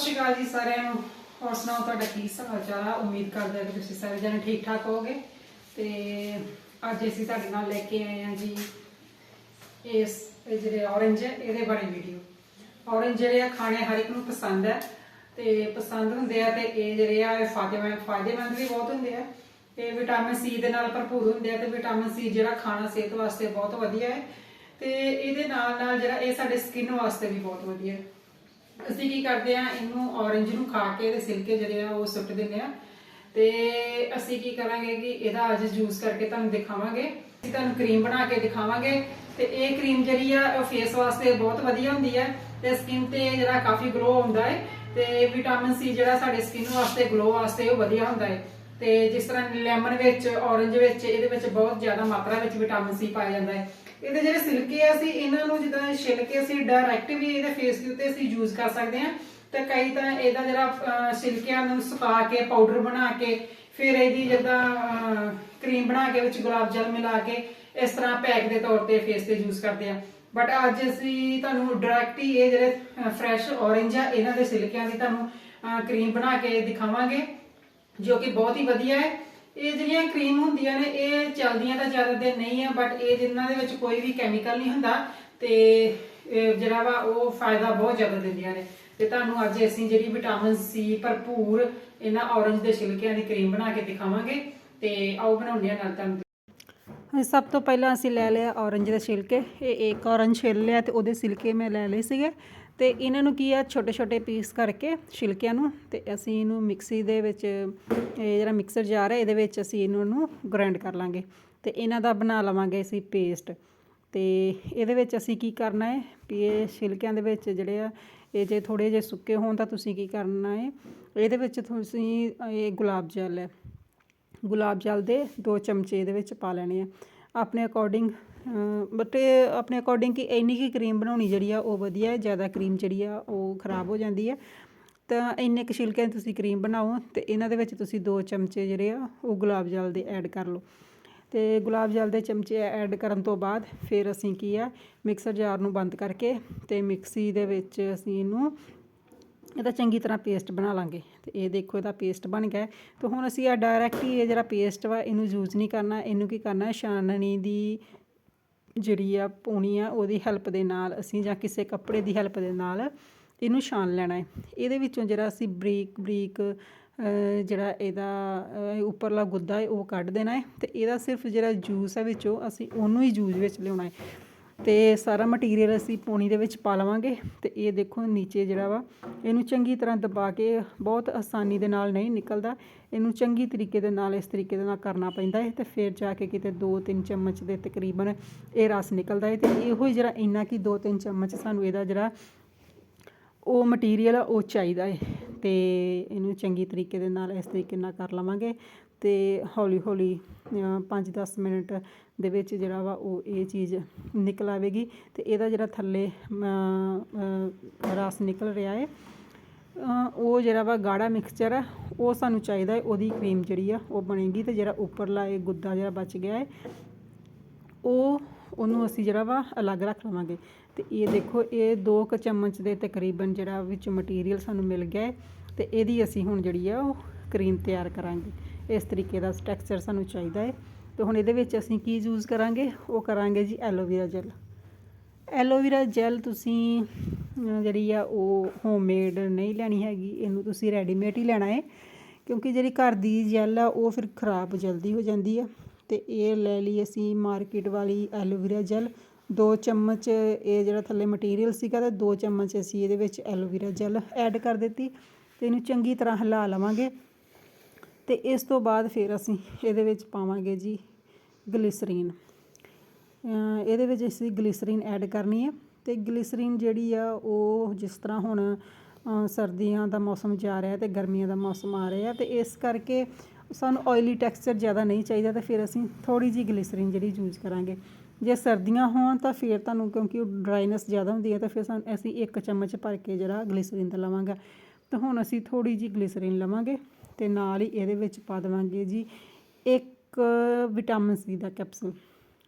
ਸ਼੍ਰੀ ਅਕਾਲ ਜੀ ਸਾਰਿਆਂ ਨੂੰ। ਹੋਰ ਸੁਣਾਓ, ਤੁਹਾਡਾ ਕੀ ਸਮਾਚਾਰ ਆ? ਉਮੀਦ ਕਰਦੇ ਹਾਂ ਕਿ ਤੁਸੀਂ ਸਾਰੇ ਜਣੇ ਠੀਕ ਠਾਕ ਹੋਗੇ ਤੇ ਅੱਜ ਅਸੀਂ ਤੁਹਾਡੇ ਨਾਲ ਲੈ ਕੇ ਆਏ ਹਾਂ ਜੀ ਇਸ ਇਹ ਜਿਹੜੇ ਔਰੰਜ ਹੈ, ਇਹਦੇ ਬਾਰੇ ਵੀਡੀਓ ਔਰੰਜ ਜਿਹੜੇ ਆ, ਖਾਣੇ ਹਰ ਇੱਕ ਨੂੰ ਪਸੰਦ ਹੈ। ਤੇ ਪਸੰਦ ਹੁੰਦੇ ਆ ਤੇ ਇਹ ਜਿਹੜੇ ਆ ਫਾਇਦੇਮੰਦ ਫਾਇਦੇਮੰਦ ਵੀ ਬਹੁਤ ਹੁੰਦੇ ਆ। ਤੇ ਵਿਟਾਮਿਨ ਸੀ ਦੇ ਨਾਲ ਭਰਪੂਰ ਹੁੰਦੇ ਆ ਤੇ ਵਿਟਾਮਿਨ ਸੀ ਜਿਹੜਾ ਖਾਣਾ ਸਿਹਤ ਵਾਸਤੇ ਬਹੁਤ ਵਧੀਆ ਹੈ। ਤੇ ਇਹਦੇ ਨਾਲ ਨਾਲ ਜਿਹੜਾ ਇਹ ਸਾਡੇ ਸਕਿਨ ਵਾਸਤੇ ਵੀ ਬਹੁਤ ਵਧੀਆ ਹੈ। ਅਸੀਂ ਕੀ ਕਰਦੇ ਆ, ਇਹਨੂੰ ਔਰੰਜ ਨੂੰ ਖਾ ਕੇ ਇਹਦੇ ਸਿਲਕੇ ਜਿਹੜੇ ਆ ਉਹ ਸੁੱਟ ਦਿੰਦੇ ਆ। ਤੇ ਅਸੀਂ ਕੀ ਕਰਾਂਗੇ ਕਿ ਇਹਦਾ ਅੱਜ ਜੂਸ ਕਰਕੇ ਤੁਹਾਨੂੰ ਦਿਖਾਵਾਂਗੇ। ਅਸੀਂ ਤੁਹਾਨੂੰ ਕਰੀਮ ਬਣਾ ਕੇ ਦਿਖਾਵਾਂਗੇ। ਤੇ ਇਹ ਕਰੀਮ ਜਿਹੜੀ ਆ, ਉਹ ਫੇਸ ਵਾਸਤੇ ਬਹੁਤ ਵਧੀਆ ਹੁੰਦੀ ਹੈ ਤੇ ਸਕਿਨ ਤੇ ਜਿਹੜਾ ਕਾਫੀ ਗਲੋ ਹੁੰਦਾ ਹੈ ਤੇ ਵਿਟਾਮਿਨ ਸੀ ਜਿਹੜਾ ਸਾਡੇ ਸਕਿਨ ਵਾਸਤੇ ਗਲੋ ਵਾਸਤੇ ਉਹ ਵਧੀਆ ਹੁੰਦਾ ਹੈ ਤੇ ਜਿਸ ਤਰ੍ਹਾਂ ਲੈਮਨ ਵਿੱਚ ਔਰੰਜ ਵਿੱਚ, ਇਹਦੇ ਵਿੱਚ ਬਹੁਤ ਜ਼ਿਆਦਾ ਮਾਤਰਾ ਵਿੱਚ ਵਿਟਾਮਿਨ ਸੀ ਪਾਇਆ ਜਾਂਦਾ ਹੈ ਇਹਦੇ ਜਿਹੜੇ ਸਿਲਕੇ ਆ ਅਸੀਂ ਇਹਨਾਂ ਨੂੰ ਜਿੱਦਾਂ ਛਿੱਲ ਕੇ ਅਸੀਂ ਡਾਇਰੈਕਟ ਵੀ ਇਹਦੇ ਫੇਸ ਦੇ ਉੱਤੇ ਅਸੀਂ ਯੂਜ਼ ਕਰ ਸਕਦੇ ਹਾਂ। ਤੇ ਕਈ ਤਾਂ ਇਹਦਾ ਜਿਹੜਾ ਅਹ, ਨੂੰ ਸੁਕਾ ਕੇ ਪਾਊਡਰ ਬਣਾ ਕੇ ਫਿਰ ਇਹਦੀ ਜਿੱਦਾਂ ਕਰੀਮ ਬਣਾ ਕੇ ਵਿੱਚ ਗੁਲਾਬ ਜਲ ਮਿਲਾ ਕੇ ਇਸ ਤਰ੍ਹਾਂ ਪੈਕ ਦੇ ਤੌਰ ਤੇ ਫੇਸ ਤੇ ਯੂਜ਼ ਕਰਦੇ ਆ ਬਟ ਅੱਜ ਅਸੀਂ ਤੁਹਾਨੂੰ ਡਾਇਰੈਕਟ ਹੀ ਇਹ ਜਿਹੜੇ ਫਰੈਸ਼ ਔਰੇਂਜ ਆ ਇਹਨਾਂ ਦੇ ਸਿਲਕਿਆਂ ਦੀ ਤੁਹਾਨੂੰ ਕਰੀਮ ਬਣਾ ਕੇ ਦਿਖਾਵਾਂਗੇ ਜੋ ਕਿ ਬਹੁਤ ਹੀ ਵਧੀਆ ਹੈ। ਇਹ ਜਿਹੜੀਆਂ ਕਰੀਮ ਹੁੰਦੀਆਂ ਨੇ, ਇਹ ਚੱਲਦੀਆਂ ਤਾਂ ਜ਼ਿਆਦਾ ਦਿਨ ਨਹੀਂ ਆ ਬਟ ਇਹ ਜਿਨ੍ਹਾਂ ਦੇ ਵਿੱਚ ਕੋਈ ਵੀ ਕੈਮੀਕਲ ਨਹੀਂ ਹੁੰਦਾ ਤੇ ਜਿਹੜਾ ਵਾ ਉਹ ਫਾਇਦਾ ਬਹੁਤ ਜ਼ਿਆਦਾ ਦਿੰਦੀਆਂ ਨੇ। ਤੇ ਤੁਹਾਨੂੰ ਅੱਜ ਅਸੀਂ ਜਿਹੜੀ ਵਿਟਾਮਿਨ ਸੀ ਭਰਪੂਰ ਇਹਨਾਂ ਔਰੰਜ ਦੇ ਛਿਲਕਿਆਂ ਦੀ ਕਰੀਮ ਬਣਾ ਕੇ ਦਿਖਾਵਾਂਗੇ ਤੇ ਆਓ ਬਣਾਉਂਦੇ ਆ ਨਾਲ ਤੁਹਾਨੂੰ। ਸਭ ਤੋਂ ਪਹਿਲਾਂ ਅਸੀਂ ਲੈ ਲਿਆ ਔਰੰਜ ਦੇ ਛਿਲਕੇ। ਇਹ ਇੱਕ ਔਰੰਜ ਛਿੱਲ ਲਿਆ ਤੇ ਉਹਦੇ ਛਿਲਕੇ ਮੈਂ ਲੈ ਲਏ ਸੀਗੇ। ਤੇ ਇਹਨਾਂ ਨੂੰ ਕੀ ਆ, ਛੋਟੇ ਛੋਟੇ ਪੀਸ ਕਰਕੇ ਛਿਲਕਿਆਂ ਨੂੰ ਤੇ ਅਸੀਂ ਇਹਨੂੰ ਮਿਕਸੀ ਦੇ ਵਿੱਚ, ਇਹ ਜਿਹੜਾ ਮਿਕਸਰ ਜਾਰ ਹੈ ਇਹਦੇ ਵਿੱਚ ਅਸੀਂ ਇਹਨਾਂ ਨੂੰ ਗ੍ਰਾਈਂਡ ਕਰ ਲਾਂਗੇ ਤੇ ਇਹਨਾਂ ਦਾ ਬਣਾ ਲਵਾਂਗੇ ਅਸੀਂ ਪੇਸਟ ਤੇ ਇਹਦੇ ਵਿੱਚ ਅਸੀਂ ਕੀ ਕਰਨਾ ਹੈ ਵੀ ਇਹ ਛਿਲਕਿਆਂ ਦੇ ਵਿੱਚ ਜਿਹੜੇ ਆ, ਇਹ ਜੇ ਥੋੜੇ ਜਿਹੇ ਸੁੱਕੇ ਹੋਣ ਤਾਂ ਤੁਸੀਂ ਕੀ ਕਰਨਾ ਹੈ, ਇਹਦੇ ਵਿੱਚ ਤੁਸੀਂ, ਇਹ ਗੁਲਾਬ ਜਲ ਹੈ। ਗੁਲਾਬ ਜਲ ਦੇ 2 ਚਮਚੇ ਇਹਦੇ ਵਿੱਚ ਪਾ ਲੈਣੇ ਆ। ਆਪਣੇ ਅਕੋਰਡਿੰਗ ਬਟ ਆਪਣੇ ਅਕੋਰਡਿੰਗ ਕਿ ਇੰਨੀ ਕੁ ਕਰੀਮ ਬਣਾਉਣੀ ਜਿਹੜੀ ਆ ਉਹ ਵਧੀਆ ਜ਼ਿਆਦਾ ਕਰੀਮ ਜਿਹੜੀ ਆ ਉਹ ਖਰਾਬ ਹੋ ਜਾਂਦੀ ਹੈ। ਤਾਂ ਇੰਨੇ ਕੁ ਛਿਲਕਿਆਂ ਦੀ ਤੁਸੀਂ ਕਰੀਮ ਬਣਾਓ ਅਤੇ ਇਹਨਾਂ ਦੇ ਵਿੱਚ ਤੁਸੀਂ ਦੋ ਚਮਚੇ ਜਿਹੜੇ ਆ, ਉਹ ਗੁਲਾਬ ਜਲ ਦੇ ਐਡ ਕਰ ਲਓ। ਅਤੇ ਗੁਲਾਬ ਜਲ ਦੇ ਚਮਚੇ ਐਡ ਕਰਨ ਤੋਂ ਬਾਅਦ ਫਿਰ ਅਸੀਂ ਕੀ ਆ ਮਿਕਸਰ ਜਾਰ ਨੂੰ ਬੰਦ ਕਰਕੇ ਅਤੇ ਮਿਕਸੀ ਦੇ ਵਿੱਚ ਅਸੀਂ ਇਹਨੂੰ ਇਹਦਾ ਚੰਗੀ ਤਰ੍ਹਾਂ ਪੇਸਟ ਬਣਾ ਲਾਂਗੇ। ਤੇ ਇਹ ਦੇਖੋ, ਇਹਦਾ ਪੇਸਟ ਬਣ ਗਿਆ। ਹੈ। ਤੇ ਹੁਣ ਅਸੀਂ ਆ ਡਾਇਰੈਕਟ ਹੀ ਇਹ ਜਿਹੜਾ ਪੇਸਟ ਵਾ, ਇਹਨੂੰ ਯੂਜ਼ ਨਹੀਂ ਕਰਨਾ। ਇਹਨੂੰ ਕੀ ਕਰਨਾ? ਛਾਨਣੀ ਦੀ ਜਿਹੜੀ ਆ ਪੂਣੀ ਆ, ਉਹਦੀ ਹੈਲਪ ਦੇ ਨਾਲ ਅਸੀਂ ਜਾਂ ਕਿਸੇ ਕੱਪੜੇ ਦੀ ਹੈਲਪ ਦੇ ਨਾਲ ਇਹਨੂੰ ਛਾਨ ਲੈਣਾ ਹੈ। ਇਹਦੇ ਵਿੱਚੋਂ ਜਿਹੜਾ ਅਸੀਂ ਬਰੀਕ ਬਰੀਕ ਜਿਹੜਾ ਇਹਦਾ ਉੱਪਰਲਾ ਗੁੱਦਾ ਹੈ, ਉਹ ਕੱਢ ਦੇਣਾ ਹੈ। ਤੇ ਇਹਦਾ ਸਿਰਫ ਜਿਹੜਾ ਜੂਸ ਹੈ ਵਿੱਚੋਂ ਅਸੀਂ ਉਹਨੂੰ ਹੀ ਜੂਸ ਵਿੱਚ ਲਿਆਉਣਾ ਹੈ। ਤੇ ਸਾਰਾ ਮਟੀਰੀਅਲ ਅਸੀਂ ਪੂਣੀ ਦੇ ਵਿੱਚ ਪਾ ਲਵਾਂਗੇ ਤੇ ਇਹ ਦੇਖੋ ਨੀਚੇ ਜਿਹੜਾ ਵਾ, ਇਹਨੂੰ ਚੰਗੀ ਤਰ੍ਹਾਂ ਦਬਾ ਕੇ ਬਹੁਤ ਆਸਾਨੀ ਦੇ ਨਾਲ ਨਹੀਂ ਨਿਕਲਦਾ। ਇਹਨੂੰ ਚੰਗੀ ਤਰੀਕੇ ਦੇ ਨਾਲ, ਇਸ ਤਰੀਕੇ ਦੇ ਨਾਲ ਕਰਨਾ ਪੈਂਦਾ ਹੈ ਤੇ ਫਿਰ ਜਾ ਕੇ ਕਿਤੇ 2-3 ਚਮਚ ਦੇ ਤਕਰੀਬਨ ਇਹ ਰਸ ਨਿਕਲਦਾ ਹੈ ਤੇ ਇਹੋ ਹੀ ਜਿਹੜਾ ਇੰਨਾ ਕਿ 2-3 ਚਮਚ ਸਾਨੂੰ ਇਹਦਾ ਜਿਹੜਾ ਉਹ ਮਟੀਰੀਅਲ ਆ, ਉਹ ਚਾਹੀਦਾ ਹੈ ਤੇ ਇਹਨੂੰ ਚੰਗੀ ਤਰੀਕੇ ਦੇ ਨਾਲ ਇਸ ਤਰੀਕੇ ਨਾਲ ਕਰ ਲਵਾਂਗੇ ਤੇ ਹੌਲੀ ਹੌਲੀ 5-10 ਮਿੰਟ ਦੇ ਵਿੱਚ ਜਿਹੜਾ ਵਾ ਉਹ ਇਹ ਚੀਜ਼ ਨਿਕਲ ਆਵੇਗੀ ਅਤੇ ਇਹਦਾ ਜਿਹੜਾ ਥੱਲੇ ਰਸ ਨਿਕਲ ਰਿਹਾ ਹੈ ਉਹ ਜਿਹੜਾ ਵਾ ਗਾੜਾ ਮਿਕਸਚਰ ਹੈ ਉਹ ਸਾਨੂੰ ਚਾਹੀਦਾ ਹੈ ਉਹਦੀ ਕਰੀਮ ਜਿਹੜੀ ਆ, ਉਹ ਬਣੇਗੀ ਤੇ ਜਿਹੜਾ ਉੱਪਰਲਾ ਇਹ ਗੁੱਦਾ ਜਿਹੜਾ ਬਚ ਗਿਆ ਹੈ ਉਹ ਉਹਨੂੰ ਅਸੀਂ ਜਿਹੜਾ ਵਾ ਅਲੱਗ ਰੱਖ ਲਵਾਂਗੇ। ਤੇ ਇਹ ਦੇਖੋ, ਇਹ 2 ਕ ਚਮਚ ਦੇ ਤਕਰੀਬਨ ਜਿਹੜਾ ਵਿੱਚ ਮਟੀਰੀਅਲ ਸਾਨੂੰ ਮਿਲ ਗਿਆ ਹੈ ਤੇ ਇਹਦੀ ਅਸੀਂ ਹੁਣ ਜਿਹੜੀ ਆ ਉਹ ਕਰੀਮ ਤਿਆਰ ਕਰਾਂਗੇ। ਇਸ ਤਰੀਕੇ ਦਾ ਟੈਕਸਚਰ ਸਾਨੂੰ ਚਾਹੀਦਾ ਹੈ ਤੇ ਹੁਣ ਇਹਦੇ ਵਿੱਚ ਅਸੀਂ ਕੀ ਯੂਜ਼ ਕਰਾਂਗੇ? ਉਹ ਕਰਾਂਗੇ ਜੀ ਐਲੋਵੇਰਾ ਜੈਲ ਐਲੋਵੇਰਾ ਜੈਲ ਤੁਸੀਂ ਜਿਹੜੀ ਆ ਉਹ ਹੋਮਮੇਡ ਨਹੀਂ ਲੈਣੀ ਹੈਗੀ। ਇਹਨੂੰ ਤੁਸੀਂ ਰੈਡੀਮੇਡ ਹੀ ਲੈਣਾ ਹੈ ਕਿਉਂਕਿ ਜਿਹੜੀ ਘਰ ਦੀ ਜੈਲ ਆ, ਉਹ ਫਿਰ ਖਰਾਬ ਜਲਦੀ ਹੋ ਜਾਂਦੀ ਆ। ਤੇ ਇਹ ਲੈ ਲਈ ਅਸੀਂ ਮਾਰਕੀਟ ਵਾਲੀ ਐਲੋਵੇਰਾ ਜੈਲ ਦੋ ਚਮਚ ਇਹ ਜਿਹੜਾ ਥੱਲੇ ਮਟੀਰੀਅਲ ਸੀਗਾ ਤੇ ਦੋ ਚਮਚ ਅਸੀਂ ਇਹਦੇ ਵਿੱਚ ਐਲੋਵੇਰਾ ਜੈਲ ਐਡ ਕਰ ਦਿੱਤੀ। ਤੇ ਇਹਨੂੰ ਚੰਗੀ ਤਰ੍ਹਾਂ ਹਿਲਾ ਲਵਾਂਗੇ। ਤੇ ਇਸ ਤੋਂ ਬਾਅਦ ਫਿਰ ਅਸੀਂ ਇਹਦੇ ਵਿੱਚ ਪਾਵਾਂਗੇ ਜੀ ਗਲਿਸਰੀਨ। ਇਹਦੇ ਵਿੱਚ ਅਸੀਂ ਗਲਿਸਰੀਨ ਐਡ ਕਰਨੀ ਹੈ ਤੇ ਗਲਿਸਰੀਨ ਜਿਹੜੀ ਆ ਉਹ ਜਿਸ ਤਰ੍ਹਾਂ ਹੁਣ ਸਰਦੀਆਂ ਦਾ ਮੌਸਮ ਜਾ ਰਿਹਾ ਤੇ ਗਰਮੀਆਂ ਦਾ ਮੌਸਮ ਆ ਰਿਹਾ ਤੇ ਇਸ ਕਰਕੇ ਸਾਨੂੰ ਆਇਲੀ ਟੈਕਸਚਰ ਜ਼ਿਆਦਾ ਨਹੀਂ ਚਾਹੀਦਾ ਤੇ ਫਿਰ ਅਸੀਂ ਥੋੜੀ ਜੀ ਗਲਿਸਰੀਨ ਜਿਹੜੀ ਯੂਜ਼ ਕਰਾਂਗੇ। ਜੇ ਸਰਦੀਆਂ ਹੋਣ ਤਾਂ ਫਿਰ ਤੁਹਾਨੂੰ ਕਿਉਂਕਿ ਉਹ ਡਰਾਈਨੈਸ ਜ਼ਿਆਦਾ ਹੁੰਦੀ ਹੈ ਤਾਂ ਫਿਰ ਸਾਨੂੰ ਅਸੀਂ ਇੱਕ ਚਮਚ ਭਰ ਕੇ ਜਿਹੜਾ ਗਲਿਸਰੀਨ ਦਾ ਲਵਾਂਗਾ। ਤੇ ਹੁਣ ਅਸੀਂ ਥੋੜੀ ਜੀ ਗਲਿਸਰੀਨ ਲਵਾਂਗੇ। ਅਤੇ ਨਾਲ ਹੀ ਇਹਦੇ ਵਿੱਚ ਪਾ ਦੇਵਾਂਗੇ ਜੀ ਇੱਕ ਵਿਟਾਮਿਨ ਸੀ ਦਾ ਕੈਪਸੂਲ।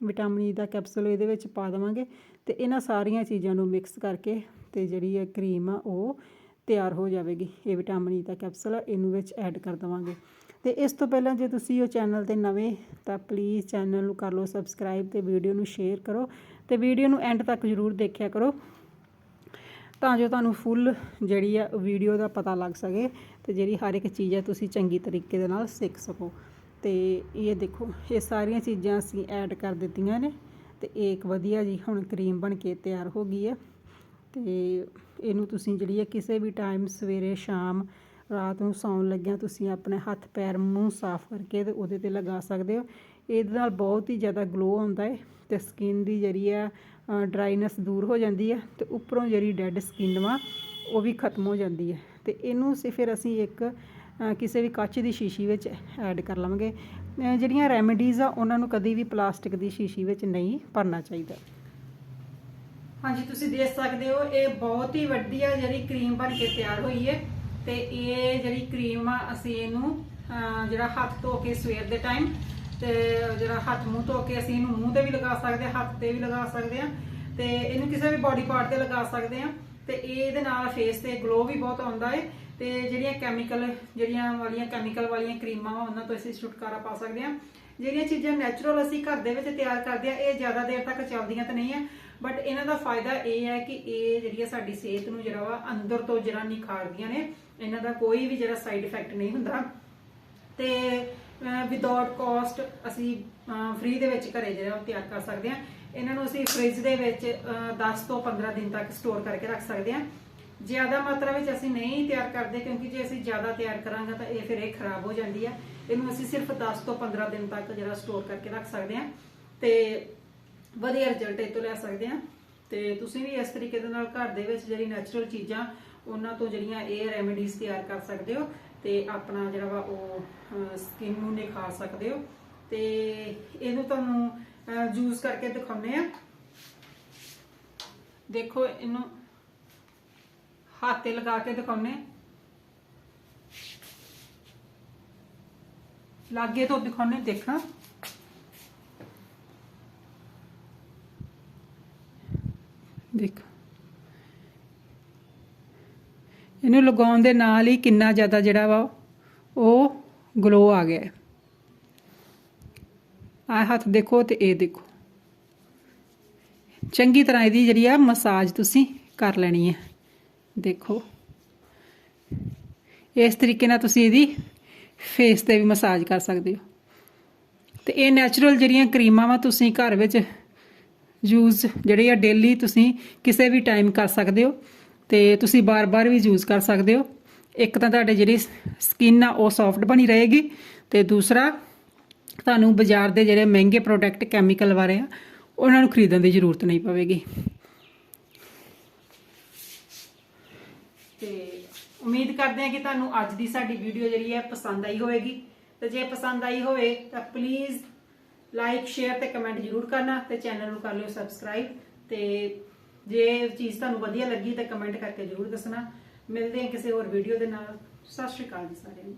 ਵਿਟਾਮਿਨ ਈ ਦਾ ਕੈਪਸੂਲ ਇਹਦੇ ਵਿੱਚ ਪਾ ਦੇਵਾਂਗੇ ਅਤੇ ਇਹਨਾਂ ਸਾਰੀਆਂ ਚੀਜ਼ਾਂ ਨੂੰ ਮਿਕਸ ਕਰਕੇ ਅਤੇ ਜਿਹੜੀ ਇਹ ਕਰੀਮ ਆ ਉਹ ਤਿਆਰ ਹੋ ਜਾਵੇਗੀ। ਇਹ ਵਿਟਾਮਿਨ ਈ ਦਾ ਕੈਪਸੂਲ ਆ, ਇਹਨੂੰ ਵਿੱਚ ਐਡ ਕਰ ਦੇਵਾਂਗੇ। ਅਤੇ ਇਸ ਤੋਂ ਪਹਿਲਾਂ ਜੇ ਤੁਸੀਂ ਉਹ ਚੈਨਲ ਤੇ ਨਵੇਂ ਤਾਂ ਪਲੀਜ਼ ਚੈਨਲ ਨੂੰ ਕਰ ਲਓ ਸਬਸਕ੍ਰਾਈਬ ਅਤੇ ਵੀਡੀਓ ਨੂੰ ਸ਼ੇਅਰ ਕਰੋ ਅਤੇ ਵੀਡੀਓ ਨੂੰ ਐਂਡ ਤੱਕ ਜ਼ਰੂਰ ਦੇਖਿਆ ਕਰੋ ਤਾਂ ਜੋ ਤੁਹਾਨੂੰ ਫੁੱਲ ਜਿਹੜੀ ਆ ਵੀਡੀਓ ਦਾ ਪਤਾ ਲੱਗ ਸਕੇ। ਤੇ ਜਿਹੜੀ ਹਰ ਇੱਕ ਚੀਜ਼ ਹੈ ਤੁਸੀਂ ਚੰਗੀ ਤਰੀਕੇ ਦੇ ਨਾਲ ਸਿੱਖ ਸਕੋ। ਤੇ ਇਹ ਦੇਖੋ, ਇਹ ਸਾਰੀਆਂ ਚੀਜ਼ਾਂ ਅਸੀਂ ਐਡ ਕਰ ਦਿੱਤੀਆਂ ਨੇ ਤੇ ਇਹ ਇੱਕ ਵਧੀਆ ਜੀ ਹੁਣ ਕਰੀਮ ਬਣ ਕੇ ਤਿਆਰ ਹੋ ਗਈ ਹੈ ਤੇ ਇਹਨੂੰ ਤੁਸੀਂ ਜਿਹੜੀ ਹੈ ਕਿਸੇ ਵੀ ਟਾਈਮ ਸਵੇਰੇ, ਸ਼ਾਮ, ਰਾਤ ਨੂੰ ਸੌਣ ਲੱਗਿਆਂ ਤੁਸੀਂ ਆਪਣੇ ਹੱਥ, ਪੈਰ, ਮੂੰਹ ਸਾਫ਼ ਕਰਕੇ ਤੇ ਉਹਦੇ ਤੇ ਲਗਾ ਸਕਦੇ ਹੋ। ਇਹਦੇ ਨਾਲ ਬਹੁਤ ਹੀ ਜ਼ਿਆਦਾ ਗਲੋ ਆਉਂਦਾ ਹੈ ਤੇ ਸਕਿਨ ਦੀ ਜਿਹੜੀ ਆ ਡਰਾਈਨੈਸ ਦੂਰ ਹੋ ਜਾਂਦੀ ਹੈ ਤੇ ਉੱਪਰੋਂ ਜਿਹੜੀ ਡੈੱਡ ਸਕਿਨ ਵਾ ਉਹ ਵੀ ਖਤਮ ਹੋ ਜਾਂਦੀ ਹੈ। ਅਤੇ ਇਹਨੂੰ ਅਸੀਂ ਫਿਰ ਅਸੀਂ ਇੱਕ ਕਿਸੇ ਵੀ ਕੱਚ ਦੀ ਸ਼ੀਸ਼ੀ ਵਿੱਚ ਐਡ ਕਰ ਲਵਾਂਗੇ। ਜਿਹੜੀਆਂ ਰੈਮੇਡੀਜ਼ ਆ, ਉਹਨਾਂ ਨੂੰ ਕਦੀ ਵੀ ਪਲਾਸਟਿਕ ਦੀ ਸ਼ੀਸ਼ੀ ਵਿੱਚ ਨਹੀਂ ਭਰਨਾ ਚਾਹੀਦਾ। ਹਾਂਜੀ, ਤੁਸੀਂ ਦੇਖ ਸਕਦੇ ਹੋ, ਇਹ ਬਹੁਤ ਹੀ ਵਧੀਆ ਜਿਹੜੀ ਕਰੀਮ ਬਣ ਕੇ ਤਿਆਰ ਹੋਈ ਹੈ। ਤੇ ਇਹ ਜਿਹੜੀ ਕਰੀਮ ਆ, ਅਸੀਂ ਇਹਨੂੰ ਜਿਹੜਾ ਹੱਥ ਧੋ ਕੇ ਸਵੇਰ ਦੇ ਟਾਈਮ ਤੇ ਜਿਹੜਾ ਹੱਥ ਮੂੰਹ ਧੋ ਕੇ ਅਸੀਂ ਇਹਨੂੰ ਮੂੰਹ ਤੇ ਵੀ ਲਗਾ ਸਕਦੇ ਹਾਂ, ਹੱਥ ਤੇ ਵੀ ਲਗਾ ਸਕਦੇ ਹਾਂ। ਤੇ ਇਹਨੂੰ ਕਿਸੇ ਵੀ ਬਾਡੀ ਪਾਰਟ ਤੇ ਲਗਾ ਸਕਦੇ ਹਾਂ। ਤੇ ਇਹਦੇ ਨਾਲ ਫੇਸ ਤੇ ਗਲੋ ਵੀ ਬਹੁਤ ਆਉਂਦਾ ਹੈ ਤੇ ਜਿਹੜੀਆਂ ਕੈਮੀਕਲ ਜਿਹੜੀਆਂ ਵਾਲੀਆਂ ਕੈਮੀਕਲ ਵਾਲੀਆਂ ਕਰੀਮਾਂ ਉਹਨਾਂ ਤੋਂ ਅਸੀਂ ਛੁਟਕਾਰਾ ਪਾ ਸਕਦੇ ਹਾਂ। ਜਿਹੜੀਆਂ ਚੀਜ਼ਾਂ ਨੈਚੁਰਲ ਅਸੀਂ ਘਰ ਦੇ ਵਿੱਚ ਤਿਆਰ ਕਰਦੇ ਆ ਇਹ ਜ਼ਿਆਦਾ ਦੇਰ ਤੱਕ ਚੱਲਦੀਆਂ ਤਾਂ ਨਹੀਂ ਹੈ ਬਟ ਇਹਨਾਂ ਦਾ ਫਾਇਦਾ ਇਹ ਹੈ ਕਿ ਇਹ ਜਿਹੜੀ ਸਾਡੀ ਸਿਹਤ ਨੂੰ ਜਿਹੜਾ ਵਾ ਅੰਦਰ ਤੋਂ ਜਿਹੜਾ ਨਿਖਾਰਦੀਆਂ ਨੇ, ਇਹਨਾਂ ਦਾ ਕੋਈ ਵੀ ਜਿਹੜਾ ਸਾਈਡ ਇਫੈਕਟ ਨਹੀਂ ਹੁੰਦਾ। ਤੇ ਵਿਦਆਊਟ ਕਾਸਟ ਅਸੀਂ ਫ੍ਰੀ ਦੇ ਵਿੱਚ ਘਰੇ ਜਿਹੜਾ ਉਹ ਤਿਆਰ ਕਰ ਸਕਦੇ ਹਾਂ। ਇਹਨਾਂ ਨੂੰ ਅਸੀਂ ਫ੍ਰਿਜ ਦੇ ਵਿੱਚ ਅਹ, 10 ਤੋਂ 15 ਦਿਨ ਤੱਕ ਸਟੋਰ ਕਰਕੇ ਰੱਖ ਸਕਦੇ ਹਾਂ। ਜ਼ਿਆਦਾ ਮਾਤਰਾ ਵਿੱਚ ਅਸੀਂ ਨਹੀਂ ਤਿਆਰ ਕਰਦੇ ਕਿਉਂਕਿ ਜੇ ਅਸੀਂ ਜ਼ਿਆਦਾ ਤਿਆਰ ਕਰਾਂਗੇ ਤਾਂ ਇਹ ਫਿਰ ਇਹ ਖਰਾਬ ਹੋ ਜਾਂਦੀ ਹੈ ਇਹਨੂੰ ਅਸੀਂ ਸਿਰਫ 10 ਤੋਂ 15 ਦਿਨ ਤੱਕ ਜਿਹੜਾ ਸਟੋਰ ਕਰਕੇ ਰੱਖ ਸਕਦੇ ਹਾਂ ਤੇ ਵਧੀਆ ਰਿਜ਼ਲਟ ਇਹ ਤੋਂ ਲੈ ਸਕਦੇ ਹਾਂ। ਤੇ ਤੁਸੀਂ ਵੀ ਇਸ ਤਰੀਕੇ ਦੇ ਨਾਲ ਘਰ ਦੇ ਵਿੱਚ ਜਿਹੜੀ ਨੈਚੁਰਲ ਚੀਜ਼ਾਂ ਉਹਨਾਂ ਤੋਂ ਜਿਹੜੀਆਂ ਇਹ ਰੈਮੇਡੀਜ਼ ਤਿਆਰ ਕਰ ਸਕਦੇ ਹੋ ਤੇ ਆਪਣਾ ਜਿਹੜਾ ਵਾ ਉਹ ਸਕਿਨ ਨੂੰ ਨਿਖਾਰ ਸਕਦੇ ਹੋ। ਤੇ ਇਹਨੂੰ ਤੁਹਾਨੂੰ ਯੂਜ਼ ਕਰਕੇ ਦਿਖਾਉਨੇ ਆ। ਦੇਖੋ, ਇਹਨੂੰ ਹੱਥ ਤੇ ਲਗਾ ਕੇ ਦਿਖਾਉਨੇ ਲਾਗੇ ਤੋਂ ਦਿਖਾਉਨੇ ਦੇਖਣਾ ਦੇਖ। ਇਹਨੂੰ ਲਗਾਉਣ ਦੇ ਨਾਲ ਹੀ ਕਿੰਨਾ ਜ਼ਿਆਦਾ ਜਿਹੜਾ ਵਾ, ਉਹ ਗਲੋ ਆ ਗਿਆ ਆ ਹੱਥ ਦੇਖੋ ਤੇ ਇਹ ਦੇਖੋ। ਚੰਗੀ ਤਰ੍ਹਾਂ ਇਹਦੀ ਜਿਹੜੀ ਆ ਮਸਾਜ ਤੁਸੀਂ ਕਰ ਲੈਣੀ ਹੈ। ਦੇਖੋ। ਇਸ ਤਰੀਕੇ ਨਾਲ ਤੁਸੀਂ ਇਹਦੀ ਫੇਸ ਤੇ ਵੀ ਮਸਾਜ ਕਰ ਸਕਦੇ ਹੋ। ਤੇ ਇਹ ਨੈਚੁਰਲ ਜਿਹੜੀਆਂ ਕਰੀਮਾਂ ਵਾ ਤੁਸੀਂ ਘਰ ਵਿੱਚ ਯੂਜ਼ ਜਿਹੜੇ ਆ ਡੇਲੀ ਤੁਸੀਂ ਕਿਸੇ ਵੀ ਟਾਈਮ ਕਰ ਸਕਦੇ ਹੋ ਤੇ ਤੁਸੀਂ ਬਾਰ-ਬਾਰ ਵੀ ਯੂਜ਼ ਕਰ ਸਕਦੇ ਹੋ। ਇੱਕ ਤਾਂ ਤੁਹਾਡੇ ਜਿਹੜੀ ਸਕਿਨ ਆ ਉਹ ਸੌਫਟ ਬਣੀ ਰਹੇਗੀ ਤੇ ਦੂਸਰਾ ਤੁਹਾਨੂੰ ਬਾਜ਼ਾਰ ਦੇ ਜਿਹੜੇ ਮਹਿੰਗੇ ਪ੍ਰੋਡਕਟ ਕੈਮੀਕਲ ਵਾਲੇ ਆ, ਉਹਨਾਂ ਨੂੰ ਖਰੀਦਣ ਦੀ ਜ਼ਰੂਰਤ ਨਹੀਂ ਪਵੇਗੀ। ਤੇ ਉਮੀਦ ਕਰਦੇ ਹਾਂ ਕਿ ਤੁਹਾਨੂੰ ਅੱਜ ਦੀ ਸਾਡੀ ਵੀਡੀਓ ਜਿਹੜੀ ਹੈ ਪਸੰਦ ਆਈ ਹੋਵੇਗੀ। ਤੇ ਜੇ ਪਸੰਦ ਆਈ ਹੋਵੇ, ਤਾਂ ਪਲੀਜ਼ ਲਾਈਕ ਸ਼ੇਅਰ ਤੇ ਕਮੈਂਟ ਜ਼ਰੂਰ ਕਰਨਾ ਤੇ ਚੈਨਲ ਨੂੰ ਕਰ ਲਿਓ ਸਬਸਕ੍ਰਾਈਬ ਤੇ ਜੇ ਚੀਜ਼ ਤੁਹਾਨੂੰ ਵਧੀਆ ਲੱਗੀ, ਤਾਂ ਕਮੈਂਟ ਕਰਕੇ ਜ਼ਰੂਰ ਦੱਸਣਾ। ਮਿਲਦੇ ਹਾਂ ਕਿਸੇ ਹੋਰ ਵੀਡੀਓ ਦੇ ਨਾਲ। ਸਤਿ ਸ਼੍ਰੀ ਅਕਾਲ ਜੀ ਸਾਰਿਆਂ ਨੂੰ।